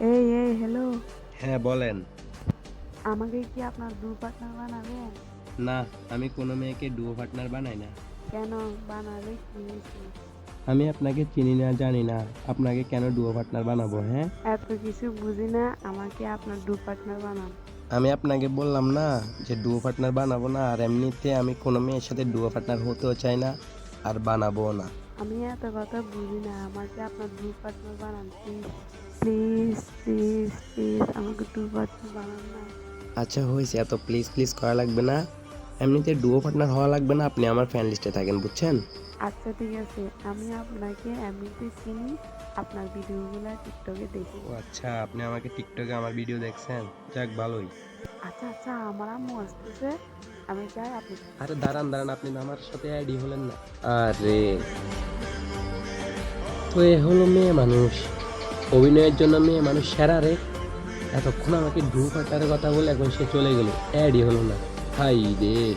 এই এই হ্যালো হ্যাঁ বলেন। আমাকে কি আপনার দু পার্টনার বানাবেন না আমি কোনো মেয়েকে ডুয়ো পার্টনার বানাই না। কেন? বানালে কি হয়েছে? আমি আপনাকে চিনি না জানি না। আপনাকে কেন ডুয়ো পার্টনার বানাবো হ্যাঁ? এত কিছু বুঝি না আমাকে আপনার দু পার্টনার বানান। আমি আপনাকে বললাম না যে ডুয়ো পার্টনার বানাবো না আর এমনিতে আমি কোনো মেয়ের সাথে ডুয়ো পার্টনার হতেও চাই না আর বানাবো না। আমি এত কথা বুঝি না আমাকে আপনার দু পার্টনার বানান প্লিজ প্লিজ প্লিজ প্লিজ আমাকে দু পার্টনার বানান না। আচ্ছা হয়েছে। এত প্লিজ প্লিজ করা লাগবে না। এমনিতে ডুয়ো পার্টনার হওয়া লাগবে না। আপনি আমার ফ্যান লিস্টে থাকেন বুঝছেন? আচ্ছা ঠিক আছে। আমি আপনাকে এমনিতে চিনি। আপনার ভিডিওগুলো টিকটকে দেখি। ও আচ্ছা আপনি আমাকে টিকটকে আমার ভিডিও দেখছেন? যাক ভালোই। আচ্ছা আচ্ছা আমার আম্মু আসতেছে। আমি চাই আপনি আরে দাঁড়ান দাঁড়ান আপনি আমার সাথে আইডি হলেন না। আরে তো এ হলো মেয়ে মানুষ। অভিনয়ের জন্য মেয়ে মানুষ সেরা রে। এতক্ষণ আমাকে ঢুকার কথা বলে এখন সে চলে গেল। অ্যাডই হলো না। হাই রে।